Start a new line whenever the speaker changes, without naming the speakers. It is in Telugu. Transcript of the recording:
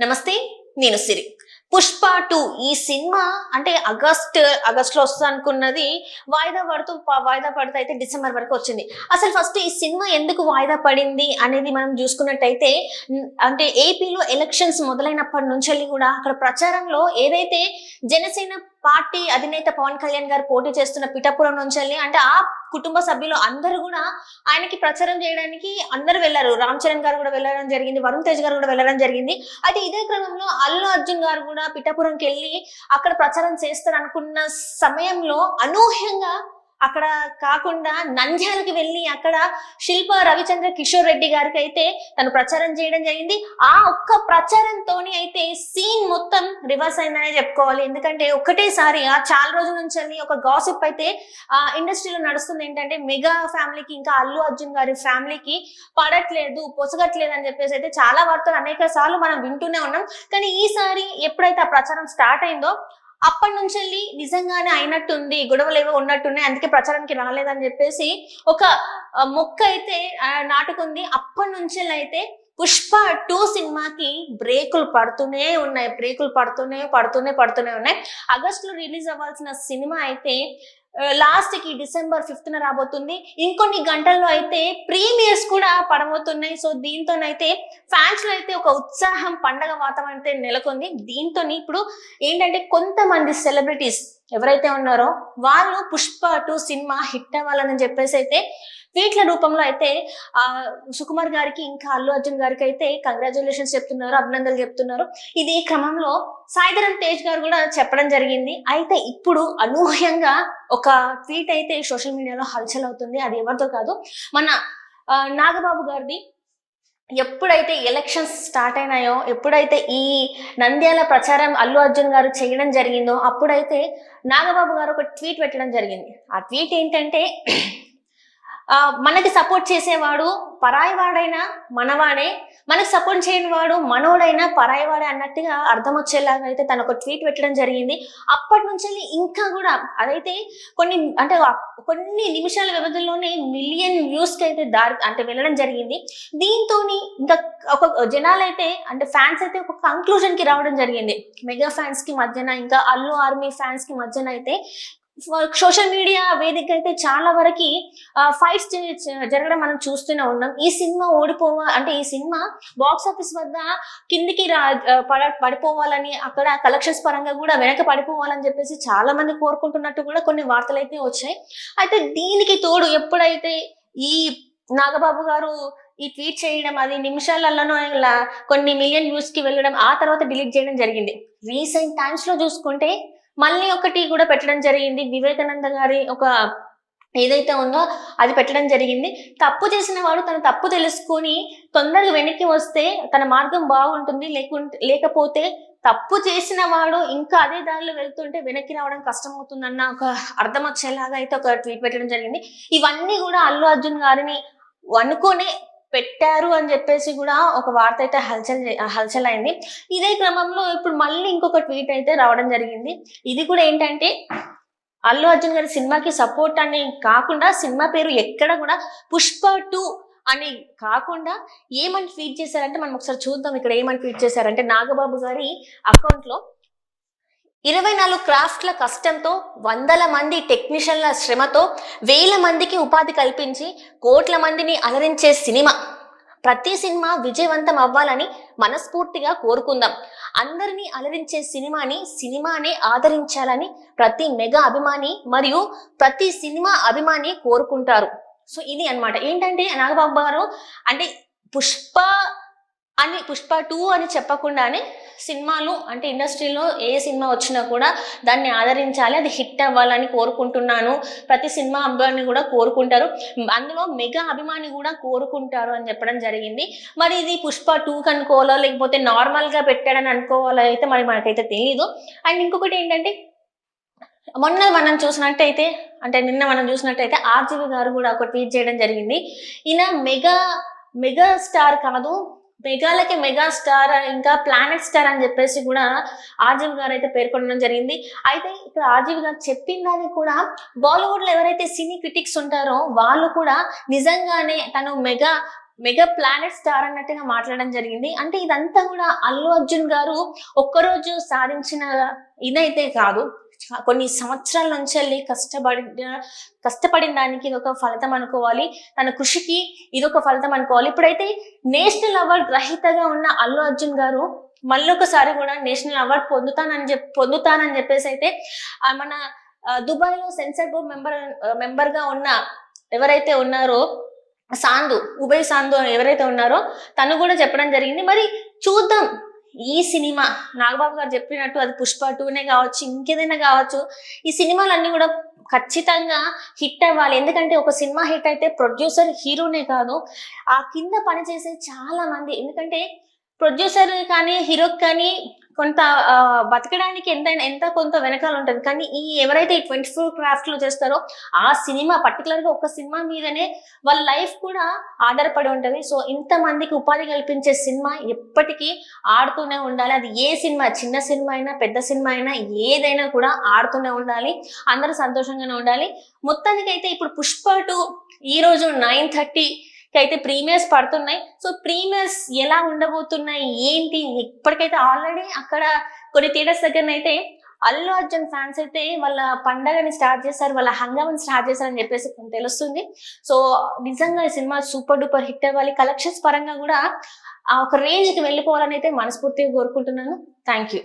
నమస్తే నేను సిరి. పుష్ప టూ ఈ సినిమా అంటే ఆగస్ట్ ఆగస్ట్లో వస్తుంది అనుకున్నది వాయిదా పడుతూ వాయిదా పడుతూ అయితే డిసెంబర్ వరకు వచ్చింది. అసలు ఫస్ట్ ఈ సినిమా ఎందుకు వాయిదా పడింది అనేది మనం చూసుకున్నట్టయితే అంటే ఏపీలో ఎలక్షన్స్ మొదలైనప్పటి నుంచి వెళ్ళి కూడా అక్కడ ప్రచారంలో ఏదైతే జనసేన పార్టీ అధినేత పవన్ కళ్యాణ్ గారు పోటీ చేస్తున్న పిఠాపురం నుంచి వెళ్ళి అంటే ఆ కుటుంబ సభ్యులు అందరూ కూడా ఆయనకి ప్రచారం చేయడానికి అందరూ వెళ్ళారు. రామ్ చరణ్ గారు కూడా వెళ్ళడం జరిగింది. వరుణ్ తేజ్ గారు కూడా వెళ్ళడం జరిగింది. అయితే ఇదే క్రమంలో అల్లు అర్జున్ గారు కూడా పిఠాపురంకి వెళ్ళి అక్కడ ప్రచారం చేస్తారు అనుకున్న సమయంలో అనూహ్యంగా అక్కడ కాకుండా నంద్యాలకి వెళ్ళి అక్కడ శిల్ప రవిచంద్ర కిషోర్ రెడ్డి గారికి అయితే తను ప్రచారం చేయడం జరిగింది. ఆ ఒక్క ప్రచారంతోనే అయితే సీన్ మొత్తం రివర్స్ అయిందనే చెప్పుకోవాలి. ఎందుకంటే ఒకటేసారి ఆ చాలా రోజుల నుంచి ఒక గాసిప్ అయితే ఆ ఇండస్ట్రీలో నడుస్తుంది. ఏంటంటే మెగా ఫ్యామిలీకి ఇంకా అల్లు అర్జున్ గారి ఫ్యామిలీకి పడట్లేదు పొసగట్లేదు అని చెప్పేసి అయితే చాలా వార్తలు అనేక సార్లు మనం వింటూనే ఉన్నాం. కానీ ఈసారి ఎప్పుడైతే ఆ ప్రచారం స్టార్ట్ అయిందో అప్పటి నుంచి వెళ్ళి నిజంగానే అయినట్టుంది గొడవలు ఏవో ఉన్నట్టున్నాయి అందుకే ప్రచారానికి రాలేదని చెప్పేసి ఒక మొక్క అయితే నాటుకుంది. అప్పటి నుంచి అయితే పుష్ప టూ సినిమాకి బ్రేకులు పడుతూనే ఉన్నాయి బ్రేకులు పడుతూనే పడుతూనే పడుతూనే ఉన్నాయి. ఆగస్ట్లో రిలీజ్ అవ్వాల్సిన సినిమా అయితే లాస్ట్కి డిసెంబర్ ఫిఫ్త్ న రాబోతుంది. ఇంకొన్ని గంటల్లో అయితే ప్రీమియర్స్ కూడా పడబోతున్నాయి. సో దీంతోనైతే ఫ్యాన్స్లో అయితే ఒక ఉత్సాహం పండగ వాతావరణం అయితే నెలకొంది. దీంతో ఇప్పుడు ఏంటంటే కొంతమంది సెలబ్రిటీస్ ఎవరైతే ఉన్నారో వాళ్ళు పుష్ప టూ సినిమా హిట్ అవ్వాలని చెప్పేసి అయితే ట్వీట్ల రూపంలో అయితే ఆ సుకుమార్ గారికి ఇంకా అల్లు అర్జున్ గారికి అయితే కంగ్రాచులేషన్స్ చెప్తున్నారు అభినందనలు చెప్తున్నారు. ఇది క్రమంలో సాయిధరం తేజ్ గారు కూడా చెప్పడం జరిగింది. అయితే ఇప్పుడు అనూహ్యంగా ఒక ట్వీట్ అయితే సోషల్ మీడియాలో హల్చల్ అవుతుంది. అది ఎవరితో కాదు మన నాగబాబు గారిది. ఎప్పుడైతే ఎలక్షన్స్ స్టార్ట్ అయినాయో ఎప్పుడైతే ఈ నంద్యాల ప్రచారం అల్లు అర్జున్ గారు చేయడం జరిగిందో అప్పుడైతే నాగబాబు గారు ఒక ట్వీట్ పెట్టడం జరిగింది. ఆ ట్వీట్ ఏంటంటే మనకి సపోర్ట్ చేసేవాడు పరాయి వాడైనా మనవాడే మనకు సపోర్ట్ చేయని వాడు మనోడైనా పరాయి వాడే అన్నట్టుగా అర్థం వచ్చేలాగా అయితే తను ఒక ట్వీట్ పెట్టడం జరిగింది. అప్పటి నుంచి ఇంకా కూడా అదైతే కొన్ని అంటే కొన్ని నిమిషాల వ్యవధిలోనే మిలియన్ వ్యూస్కి అయితే దారి అంటే వెళ్ళడం జరిగింది. దీంతో ఇంకా ఒక జనాలైతే అంటే ఫ్యాన్స్ అయితే ఒక కంక్లూజన్కి రావడం జరిగింది. మెగా ఫ్యాన్స్కి మధ్యన ఇంకా అల్లు ఆర్మీ ఫ్యాన్స్కి మధ్యన అయితే సోషల్ మీడియా వేదిక అయితే చాలా వరకు ఫైట్స్ జరగడం మనం చూస్తూనే ఉన్నాం. ఈ సినిమా ఓడిపోవ అంటే ఈ సినిమా బాక్స్ ఆఫీస్ వద్ద కిందికి రా పడ పడిపోవాలని అక్కడ కలెక్షన్స్ పరంగా కూడా వెనక పడిపోవాలని చెప్పేసి చాలా మంది కోరుకుంటున్నట్టు కూడా కొన్ని వార్తలు అయితే వచ్చాయి. అయితే దీనికి తోడు ఎప్పుడైతే ఈ నాగబాబు గారు ఈ ట్వీట్ చేయడం అది నిమిషాలలోనో కొన్ని మిలియన్ వ్యూస్కి వెళ్ళడం ఆ తర్వాత డిలీట్ చేయడం జరిగింది. రీసెంట్ టైమ్స్లో చూసుకుంటే మళ్ళీ ఒకటి కూడా పెట్టడం జరిగింది. వివేకానంద గారి ఒక ఏదైతే ఉందో అది పెట్టడం జరిగింది. తప్పు చేసిన వాడు తన తప్పు తెలుసుకొని తొందరగా వెనక్కి వస్తే తన మార్గం బాగుంటుంది. లేకుంటే లేకపోతే తప్పు చేసిన వాడు ఇంకా అదే దారిలో వెళ్తుంటే వెనక్కి రావడం కష్టం అవుతుందన్న ఒక అర్థం వచ్చేలాగా అయితే ఒక ట్వీట్ పెట్టడం జరిగింది. ఇవన్నీ కూడా అల్లు అర్జున్ గారిని అనుకునే పెట్టారు అని చెప్పేసి కూడా ఒక వార్త అయితే హల్చల్ హల్చల్ అయింది ఇదే క్రమంలో ఇప్పుడు మళ్ళీ ఇంకొక ట్వీట్ అయితే రావడం జరిగింది. ఇది కూడా ఏంటంటే అల్లు అర్జున్ గారి సినిమాకి సపోర్ట్ అని కాకుండా సినిమా పేరు ఎక్కడ కూడా పుష్ప టూ అని కాకుండా ఏమని ట్వీట్ చేశారంటే మనం ఒకసారి చూద్దాం ఇక్కడ ఏమని ట్వీట్ చేశారంటే నాగబాబు గారి అకౌంట్లో ఇరవై నాలుగు క్రాఫ్ట్ల కష్టంతో వందల మంది టెక్నీషియన్ల శ్రమతో వేల మందికి ఉపాధి కల్పించి కోట్ల మందిని అలరించే సినిమా. ప్రతి సినిమా విజయవంతం అవ్వాలని మనస్ఫూర్తిగా కోరుకుందాం. అందరినీ అలరించే సినిమాని సినిమానే ఆదరించాలని ప్రతి మెగా అభిమాని మరియు ప్రతి సినిమా అభిమాని కోరుకుంటారు. సో ఇది అన్నమాట. ఏంటంటే నాగబాబు గారు అంటే పుష్ప అని పుష్ప టూ అని చెప్పకుండానే సినిమాలు అంటే ఇండస్ట్రీలో ఏ సినిమా వచ్చినా కూడా దాన్ని ఆదరించాలి అది హిట్ అవ్వాలని కోరుకుంటున్నాను. ప్రతి సినిమా అభిమాని కూడా కోరుకుంటారు. అందులో మెగా అభిమాని కూడా కోరుకుంటారు అని చెప్పడం జరిగింది. మరి ఇది పుష్ప టూ కనుకోవాలో లేకపోతే నార్మల్గా పెట్టాడని అనుకోవాలో అయితే మరి మనకైతే తెలియదు అండ్ ఇంకొకటి ఏంటంటే మొన్న మనం చూసినట్టయితే అంటే నిన్న మనం చూసినట్టయితే ఆర్జీవి గారు కూడా ఒక ట్వీట్ చేయడం జరిగింది. ఈయన మెగా మెగా స్టార్ కాదు మెగాలకి మెగా స్టార్ ఇంకా ప్లానెట్ స్టార్ అని చెప్పేసి కూడా ఆర్జీవి గారు అయితే పేర్కొనడం జరిగింది. అయితే ఇక్కడ ఆర్జీవి గారు చెప్పిన కూడా బాలీవుడ్లో ఎవరైతే సినీ క్రిటిక్స్ ఉంటారో వాళ్ళు కూడా నిజంగానే తను మెగా మెగా ప్లానెట్ స్టార్ అన్నట్టుగా మాట్లాడడం జరిగింది. అంటే ఇదంతా కూడా అల్లు అర్జున్ గారు ఒక్కరోజు సాధించిన ఇదైతే కాదు. కొన్ని సంవత్సరాల నుంచి వెళ్ళి కష్టపడి కష్టపడిన దానికి ఇదొక ఫలితం అనుకోవాలి. తన కృషికి ఇదొక ఫలితం అనుకోవాలి. ఇప్పుడైతే నేషనల్ అవార్డు గ్రహీతగా ఉన్న అల్లు అర్జున్ గారు మళ్ళొకసారి కూడా నేషనల్ అవార్డు పొందుతానని చెప్పి పొందుతానని చెప్పేసి అయితే మన దుబాయ్లో సెన్సర్ బోర్డ్ మెంబర్ మెంబర్గా ఉన్న ఎవరైతే ఉన్నారో సాందు ఉభయ సాందు ఎవరైతే ఉన్నారో తను కూడా చెప్పడం జరిగింది. మరి చూద్దాం. ఈ సినిమా నాగబాబు గారు చెప్పినట్టు అది పుష్ప టూనే కావచ్చు ఇంకేదైనా కావచ్చు ఈ సినిమాలన్నీ కూడా ఖచ్చితంగా హిట్ అవ్వాలి. ఎందుకంటే ఒక సినిమా హిట్ అయితే ప్రొడ్యూసర్ హీరోనే కాదు ఆ కింద పనిచేసే చాలా మంది. ఎందుకంటే ప్రొడ్యూసర్ కానీ హీరోకి కానీ కొంత బతకడానికి ఎంత ఎంత కొంత వెనకాల ఉంటుంది. కానీ ఈ ఎవరైతే ఈ ట్వంటీ ఫోర్ క్రాఫ్ట్లో చేస్తారో ఆ సినిమా పర్టికులర్గా ఒక సినిమా మీదనే వాళ్ళ లైఫ్ కూడా ఆధారపడి ఉంటుంది. సో ఇంత మందికి ఉపాధి కల్పించే సినిమా ఎప్పటికీ ఆడుతూనే ఉండాలి. అది ఏ సినిమా చిన్న సినిమా అయినా పెద్ద సినిమా అయినా ఏదైనా కూడా ఆడుతూనే ఉండాలి. అందరూ సంతోషంగానే ఉండాలి. మొత్తానికి అయితే ఇప్పుడు పుష్ప టూ ఈ రోజు నైన్ థర్టీ అయితే ప్రీమియర్స్ పడుతున్నాయి. సో ప్రీమియర్స్ ఎలా ఉండబోతున్నాయి? ఏంటి? ఇప్పటికైతే ఆల్రెడీ అక్కడ కొన్ని థియేటర్స్ దగ్గర అయితే అల్లు అర్జున్ ఫ్యాన్స్ అయితే వాళ్ళ పండగని స్టార్ట్ చేస్తారు వాళ్ళ హంగామని స్టార్ట్ చేస్తారని చెప్పేసి తెలుస్తుంది. సో నిజంగా ఈ సినిమా సూపర్ డూపర్ హిట్ అవ్వాలి. కలెక్షన్స్ పరంగా కూడా ఆ ఒక రేంజ్కి వెళ్ళిపోవాలని అయితే మనస్ఫూర్తిగా కోరుకుంటున్నాను. Thank you.